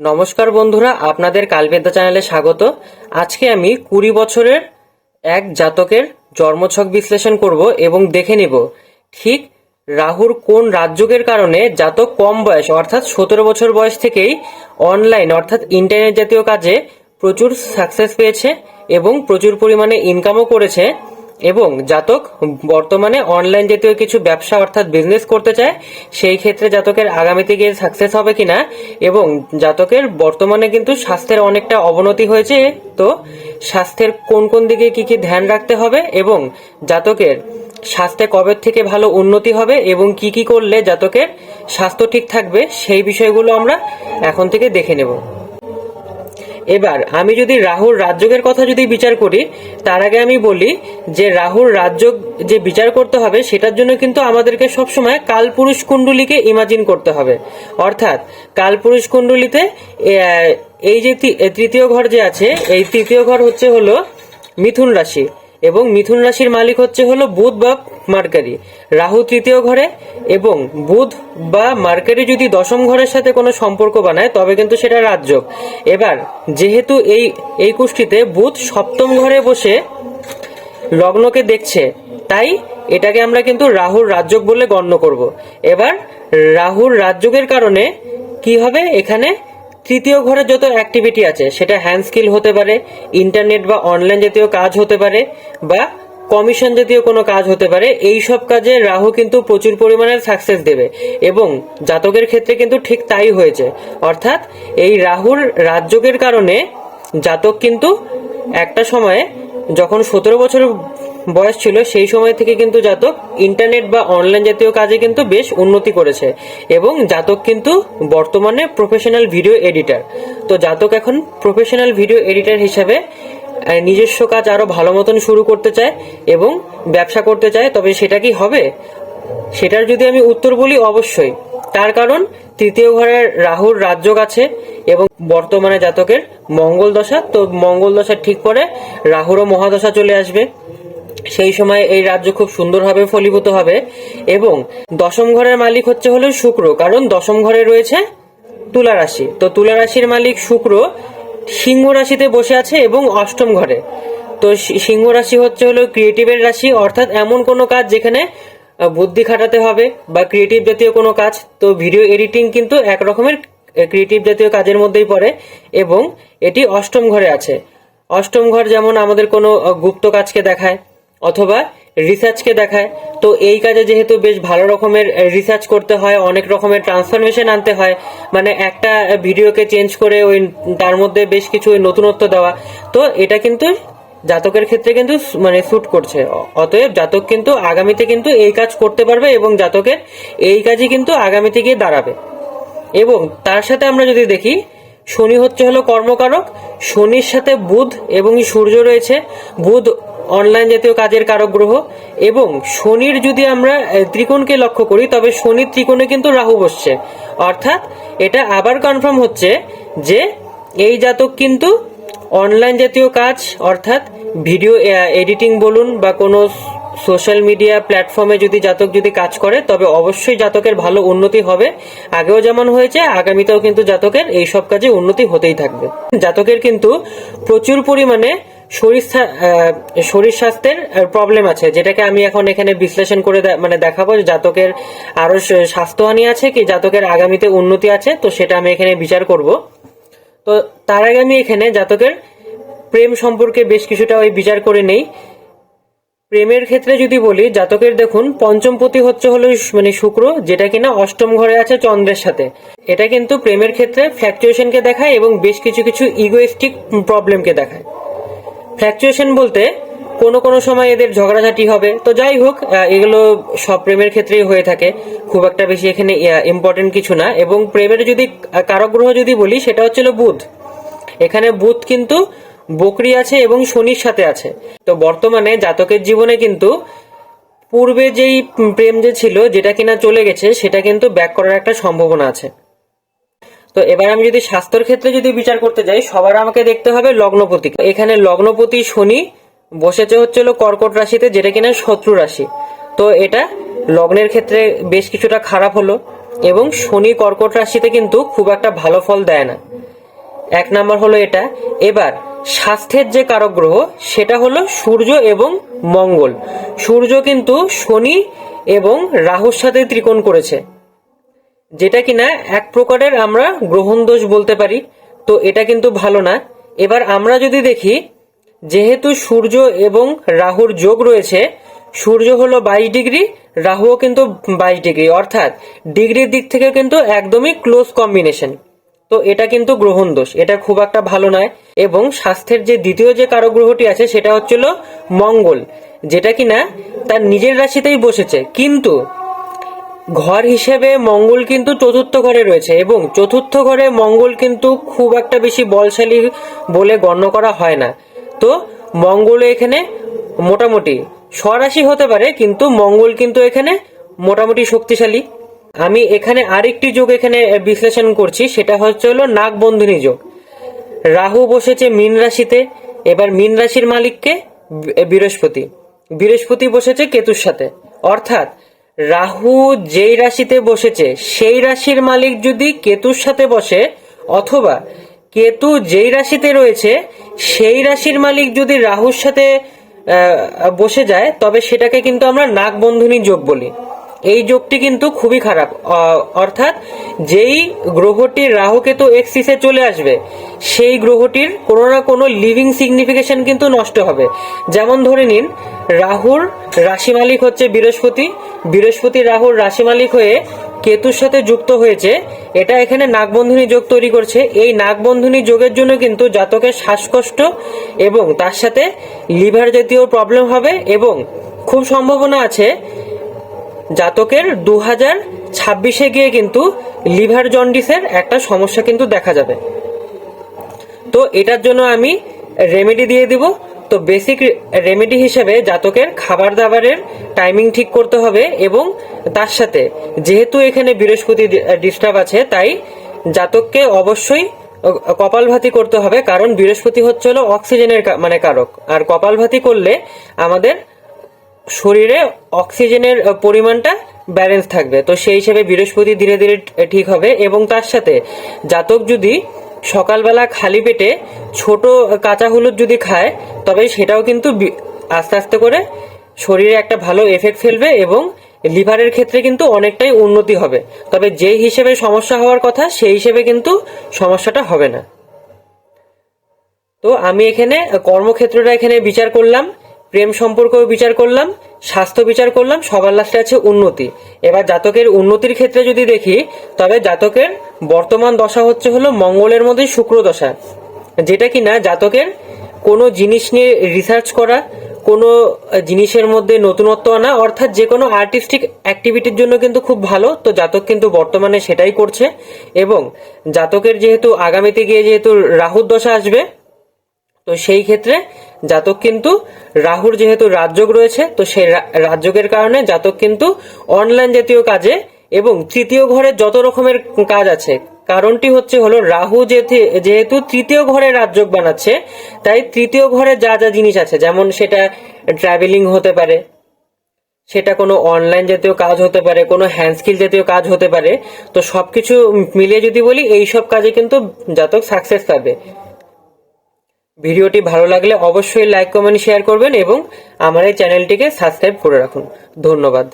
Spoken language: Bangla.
নমস্কার বন্ধুরা, আপনাদের কালবেদ্যা চ্যানেলে স্বাগত। আজকে আমি কুড়ি বছরের এক জাতকের জন্মছক বিশ্লেষণ করব এবং দেখে নিব, ঠিক রাহুর কোন রাজযোগের কারণে জাতক কম বয়স, অর্থাৎ সতেরো বছর বয়স থেকেই অনলাইন অর্থাৎ ইন্টারনেট জাতীয় কাজে প্রচুর সাকসেস পেয়েছে এবং প্রচুর পরিমাণে ইনকামও করেছে। এবং জাতক বর্তমানে অনলাইন জাতীয় কিছু ব্যবসা অর্থাৎ বিজনেস করতে চায়, সেই ক্ষেত্রে জাতকের আগামীতে গিয়ে সাকসেস হবে কিনা এবং জাতকের বর্তমানে কিন্তু স্বাস্থ্যের অনেকটা অবনতি হয়েছে, তো স্বাস্থ্যের কোন কোন দিকে কি কি ধ্যান রাখতে হবে এবং জাতকের স্বাস্থ্যে কবে থেকে ভালো উন্নতি হবে এবং কি কি করলে জাতকের স্বাস্থ্য ঠিক থাকবে, সেই বিষয়গুলো আমরা এখন থেকে দেখে নেব। এবার আমি যদি রাহুর রাজযোগের কথা যদি বিচার করি, তার আগে আমি বলি যে রাহুর রাজযোগ যে বিচার করতে হবে, সেটার জন্য কিন্তু আমাদেরকে সবসময় কালপুরুষ কুণ্ডলিকে ইমাজিন করতে হবে। অর্থাৎ কালপুরুষ কুণ্ডলিতে এই যে তৃতীয় ঘর যে আছে, এই তৃতীয় ঘর হচ্ছে হলো মিথুন রাশি এবং মিথুন রাশির মালিক হচ্ছে হলো বুধ বা মার্কারি। রাহু তৃতীয় ঘরে এবং বুধ বা মার্কারি যদি দশম ঘরের সাথে কোনো সম্পর্ক বানায়, তবে কিন্তু সেটা রাজযোগ। এবার, যেহেতু এই এই কুষ্টিতে বুধ সপ্তম ঘরে বসে লগ্নকে দেখছে, তাই এটাকে আমরা কিন্তু রাহুর রাজযোগ বলে গণ্য করব। এবার, রাহুর রাজযোগের কারণে কি হবে? এখানে তৃতীয় ঘরে যত অ্যাক্টিভিটি আছে, সেটা হ্যান্ড স্কিল হতে পারে ইন্টারনেট বা অনলাইন জাতীয় কাজ হতে পারে, বা কমিশন জাতীয় কোনো কাজ হতে পারে, এই সব কাজে রাহু কিন্তু প্রচুর পরিমাণে সাকসেস দেবে এবং জাতকের ক্ষেত্রে কিন্তু ঠিক তাই হয়েছে। অর্থাৎ এই রাহুর রাজযোগের কারণে জাতক কিন্তু একটা সময়ে যখন সতেরো বছর বয়স ছিল, সেই সময় থেকে কিন্তু জাতক ইন্টারনেট বা অনলাইন জাতীয় কাজে কিন্তু বেশ উন্নতি করেছে এবং জাতক কিন্তু বর্তমানে প্রফেশনাল ভিডিও এডিটার তো জাতক এখন প্রফেশনাল ভিডিও এডিটার হিসাবে নিজস্ব কাজ আরও ভালো মতন শুরু করতে চায় এবং ব্যবসা করতে চায়, তবে সেটা কি হবে? সেটার যদি আমি উত্তর বলি, অবশ্যই। তার কারণ, তৃতীয় ঘরের রাহুর রাজযোগ আছে এবং বর্তমানে জাতকের মঙ্গল দশা। তো মঙ্গল দশা ঠিক পরে রাহুরও মহাদশা চলে আসবে। সেই সময় এই রাজ্য খুব সুন্দরভাবে ফলীভূত হবে এবং দশম ঘরের মালিক হচ্ছে হলো শুক্র। কারণ দশম ঘরে রয়েছে তুলা রাশি। তো তুলা রাশির মালিক শুক্র সিংহ রাশিতে বসে আছে এবং অষ্টম ঘরে। তো সিংহ রাশি হচ্ছে হলো ক্রিয়েটিভের রাশি, অর্থাৎ এমন কোনো কাজ যেখানে বুদ্ধি খাটাতে হবে বা ক্রিয়েটিভ জাতীয় কোনো কাজ। তো ভিডিও এডিটিং কিন্তু এক রকমের ক্রিয়েটিভ জাতীয় কাজের মধ্যেই পড়ে এবং এটি অষ্টম ঘরে আছে। অষ্টম ঘর যেমন আমাদের কোনো গুপ্ত কাজকে দেখায়, অথবা রিসার্চকে দেখায়। তো এই কাজে যেহেতু বেশ ভালো রকমের রিসার্চ করতে হয়, অনেক রকমের ট্রান্সফরমেশন আনতে হয় মানে একটা ভিডিওকে চেঞ্জ করে ওই তার মধ্যে বেশ কিছু নতুনত্ব দেওয়া, তো এটা কিন্তু জাতকের ক্ষেত্রে কিন্তু মানে স্যুট করছে। অতএব জাতক কিন্তু আগামীতে কিন্তু এই কাজ করতে পারবে এবং জাতকের এই কাজই কিন্তু আগামীতে গিয়ে দাঁড়াবে। এবং তার সাথে আমরা যদি দেখি, শনি হচ্ছে হলো কর্মকারক, শনির সাথে বুধ এবং সূর্য রয়েছে। বুধ অনলাইন জাতীয় কাজের কারক গ্রহ এবং শনির যদি আমরা ত্রিকোণকে লক্ষ্য করি, তবে শনির ত্রিকোণে কিন্তু রাহু বসছে। অর্থাৎ এটা আবার কনফার্ম হচ্ছে যে এই জাতক কিন্তু অনলাইন জাতীয় কাজ, অর্থাৎ ভিডিও এডিটিং বলুন বা কোনো সোশ্যাল মিডিয়া প্ল্যাটফর্মে যদি জাতক যদি কাজ করে, তবে অবশ্যই জাতকের ভালো উন্নতি হবে। আগেও যেমন হয়েছে, আগামীতেও কিন্তু জাতকের এই সব কাজে উন্নতি হতেই থাকবে। জাতকের কিন্তু প্রচুর পরিমাণে শরীর শরীর স্বাস্থ্যের প্রবলেম আছে, যেটাকে আমি এখন এখানে বিশ্লেষণ করে মানে দেখাবো জাতকের আরও স্বাস্থ্যহানি আছে কি জাতকের আগামীতে উন্নতি আছে, তো সেটা আমি এখানে বিচার করব। তো তার আগে আমি এখানে জাতকের প্রেম সম্পর্কে বেশ কিছুটা ওই বিচার করে নেই। প্রেমের ক্ষেত্রে যদি বলি, জাতকের দেখুন পঞ্চমপতি হচ্ছে হলো মানে শুক্র, যেটা কিনা অষ্টম ঘরে আছে চন্দ্রের সাথে। এটা কিন্তু প্রেমের ক্ষেত্রে ফ্ল্যাকচুয়েশনকে দেখায় এবং বেশ কিছু কিছু ইগোয়েস্টিক প্রবলেমকে দেখায়। ফ্ল্যাকচুয়েশন বলতে কোনো কোনো সময় এদের ঝগড়াঝাটি হবে। তো যাই হোক এগুলো সব প্রেমের ক্ষেত্রেই হয়ে থাকে। খুব একটা বেশি এখানে ইম্পর্টেন্ট কিছু না। এবং প্রেমের যদি আহ, কারক গ্রহ যদি বলি সেটা হচ্ছিল বুধ। এখানে বুধ কিন্তু বকরি আছে এবং শনির সাথে আছে। তো বর্তমানে জাতকের জীবনে কিন্তু পূর্বে যেই প্রেম যে ছিল যেটা কিনা চলে গেছে সেটা কিন্তু ব্যাক করার একটা সম্ভাবনা আছে। তো এবার আমি যদি স্বাস্থ্যের ক্ষেত্রে যদি বিচার করতে যাই, সবার আমাকে দেখতে হবে লগ্নপতি। এখানে লগ্নপতি শনি বসেছে হচ্ছিল কর্কট রাশিতে, যেটা কিনা শত্রু রাশি। তো এটা লগ্নের ক্ষেত্রে বেশ কিছুটা খারাপ হলো এবং শনি কর্কট রাশিতে কিন্তু খুব একটা ভালো ফল দেয় না। এক নাম্বার হলো এটা। এবার স্বাস্থ্যের যে কারক গ্রহ, সেটা হলো সূর্য এবং মঙ্গল। সূর্য কিন্তু শনি এবং রাহুর সাথে ত্রিকোণ করেছে। যেটা কিনা এক প্রকারের আমরা গ্রহণ দোষ বলতে পারি, তো এটা কিন্তু ভালো না। এবার আমরা যদি দেখি, যেহেতু সূর্য এবং রাহুর যোগ রয়েছে, সূর্য হলো বাইশ ডিগ্রি, রাহুও কিন্তু বাইশ ডিগ্রি, অর্থাৎ ডিগ্রির দিক থেকে কিন্তু একদমই ক্লোজ কম্বিনেশন। তো এটা কিন্তু গ্রহণ দোষ এটা খুব একটা ভালো নয়। এবং স্বাস্থ্যের যে দ্বিতীয় যে কারক গ্রহটি আছে, সেটা হচ্ছিল মঙ্গল, যেটা কিনা তার নিজের রাশিতেই বসেছে। কিন্তু ঘর হিসেবে মঙ্গল কিন্তু চতুর্থ ঘরে রয়েছে এবং চতুর্থ ঘরে মঙ্গল কিন্তু খুব একটা বেশি বলশালী বলে গণ্য করা হয় না। তো মঙ্গল এখানে মোটামুটি স্বরাশি হতে পারে, কিন্তু মঙ্গল কিন্তু এখানে মোটামুটি শক্তিশালী। আমি এখানে আরেকটি যোগ এখানে বিশ্লেষণ করছি, সেটা হচ্ছে হলো নাগবন্ধনী যোগ। রাহু বসেছে মীন রাশিতে, এবার মীন রাশির মালিককে বৃহস্পতি। বৃহস্পতি বসেছে কেতুর সাথে। অর্থাৎ রাহু যেই রাশিতে বসেছে, সেই রাশির মালিক যদি কেতুর সাথে বসে, অথবা কেতু যেই রাশিতে রয়েছে, সেই রাশির মালিক যদি রাহুর সাথে বসে যায়, তবে সেটাকে কিন্তু আমরা নাগবন্ধনী যোগ বলি। এই যোগটি কিন্তু খুবই খারাপ। অর্থাৎ যেই গ্রহটি রাহুকেতু এক্সিসে চলে আসবে, সেই গ্রহটির কোনো না কোনো লিভিং সিগনিফিকেশন কিন্তু নষ্ট হবে। যেমন ধরে নিন, রাহুর রাশি মালিক হচ্ছে বৃহস্পতি। বৃহস্পতি রাহুর রাশি মালিক হয়ে কেতুর সাথে যুক্ত হয়েছে। এটা এখানে নাগবন্ধনী যোগ তৈরি করছে। এই নাগবন্ধনী যোগের জন্য কিন্তু জাতকের শ্বাসকষ্ট এবং তার সাথে লিভার জাতীয় প্রবলেম হবে এবং খুব সম্ভাবনা আছে জাতকের দু হাজার ছাব্বিশে গিয়ে কিন্তু লিভার জন্ডিসের একটা সমস্যা কিন্তু দেখা যাবে। তো এটার জন্য আমি রেমেডি দিয়ে দিব। তো বেসিক রেমেডি হিসেবে জাতকের খাবার দাবারের টাইমিং ঠিক করতে হবে এবং তার সাথে যেহেতু এখানে বৃহস্পতি ডিস্টার্ব আছে, তাই জাতককে অবশ্যই কপালভাতি করতে হবে। কারণ বৃহস্পতি হচ্ছে হলো অক্সিজেনের মানে কারক। আর কপালভাতি করলে আমাদের শরীরে অক্সিজেনের পরিমাণটা ব্যালেন্স থাকবে। তো সেই হিসেবে বৃহস্পতি ধীরে ধীরে ঠিক হবে এবং তার সাথে জাতক যদি সকালবেলা খালি পেটে ছোট কাঁচা হলুদ যদি খায়, তবে সেটাও কিন্তু আস্তে আস্তে করে শরীরে একটা ভালো এফেক্ট ফেলবে এবং লিভারের ক্ষেত্রে কিন্তু অনেকটাই উন্নতি হবে। তবে যেই হিসেবে সমস্যা হওয়ার কথা, সেই হিসেবে কিন্তু সমস্যাটা হবে না। তো আমি এখানে কর্মক্ষেত্রটা এখানে বিচার করলাম। প্রেম সম্পর্কও বিচার করলাম, স্বাস্থ্য বিচার করলাম, সবার লাস্টে আছে উন্নতি। এবার জাতকের উন্নতির ক্ষেত্রে যদি দেখি, তবে জাতকের বর্তমান দশা হচ্ছে হলো মঙ্গলের মধ্যে শুক্র দশা, যেটা কিনা জাতকের কোনো জিনিস নিয়ে রিসার্চ করা, কোনো জিনিসের মধ্যে নতুনত্ব আনা, অর্থাৎ যে কোনো আর্টিস্টিক অ্যাক্টিভিটির জন্য কিন্তু খুব ভালো, তো জাতক কিন্তু বর্তমানে সেটাই করছে। এবং জাতকের যেহেতু আগামীতে গিয়ে যেহেতু রাহুর দশা আসবে তো সেই ক্ষেত্রে জাতক কিন্তু রাহুর যেহেতু রাজযোগ রয়েছে, তো সেই রাজযোগের কারণে জাতক কিন্তু অনলাইন জাতীয় কাজে এবং তৃতীয় ঘরে যত রকমের কাজ আছে, কারণটি হচ্ছে হলো রাহু যেহেতু তৃতীয় ঘরে রাজযোগ বানাচ্ছে, তাই তৃতীয় ঘরে যা যা জিনিস আছে, যেমন সেটা ট্রাভেলিং হতে পারে, সেটা কোনো অনলাইন জাতীয় কাজ হতে পারে, কোনো হ্যান্ড স্কিল জাতীয় কাজ হতে পারে, তো সবকিছু মিলিয়ে যদি বলি এই সব কাজে কিন্তু জাতক সাকসেস পাবে। ভিডিওটি ভালো লাগলে অবশ্যই লাইক কমেন্ট শেয়ার করবেন এবং আমার এই চ্যানেলটিকে সাবস্ক্রাইব করে রাখুন। ধন্যবাদ।